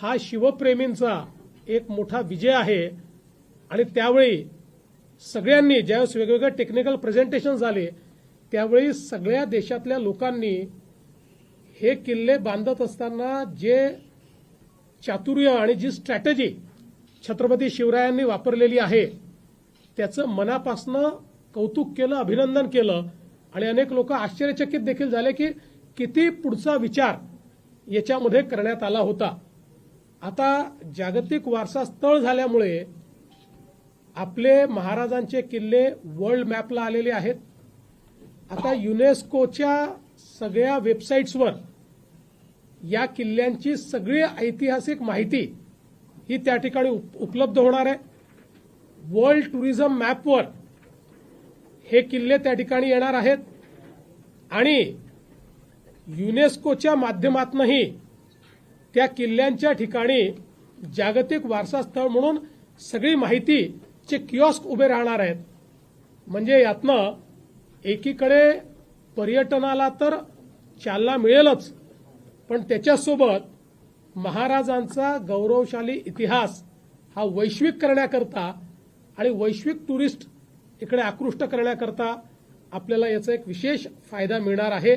हा शिवप्रेमींचा एक मोठा विजय आहे. आणि त्यावेळी सगळ्यांनी ज्यावेळेस वेगवेगळे टेक्निकल प्रेझेंटेशन झाले त्यावेळी सगळ्या देशातल्या लोकांनी हे किल्ले बांधत असताना जे चातुर्य आणि जी स्ट्रॅटेजी छत्रपती शिवरायांनी वापरलेली आहे त्याचं मनापासनं कौतुक केलं अभिनंदन केलं. आणि अनेक लोक आश्चर्यचकित देखील झाले की किती पुढचा विचार याच्यामध्ये करण्यात आला होता. आता जागतिक वारसा स्थळ झाल्यामुळे आपले महाराजांचे किल्ले वर्ल्ड मॅपला आलेले आहेत. आता युनेस्कोच्या सगळ्या वेबसाईट्सवर या किल्ल्यांची सगळी ऐतिहासिक माहिती ही त्या ठिकाणी उप- उपलब्ध होणार आहे. वर्ल्ड टुरिझम मॅपवर हे किल्ले त्या ठिकाणी येणार आहेत. आणि युनेस्कोच्या माध्यमातूनही त्या किल्ल्यांच्या ठिकाणी जागतिक वारसा स्थळ म्हणून सगळी माहितीचे किऑस्क उभे राहणार आहेत. म्हणजे यातनं एकीकडे पर्यटनाला तर चालना मिळेलच पण त्याच्यासोबत महाराजांचा गौरवशाली इतिहास हा वैश्विक करण्याकरता आणि वैश्विक टुरिस्ट इकडे आकृष्ट करण्याकरता आपल्याला याचा एक विशेष फायदा मिळणार आहे.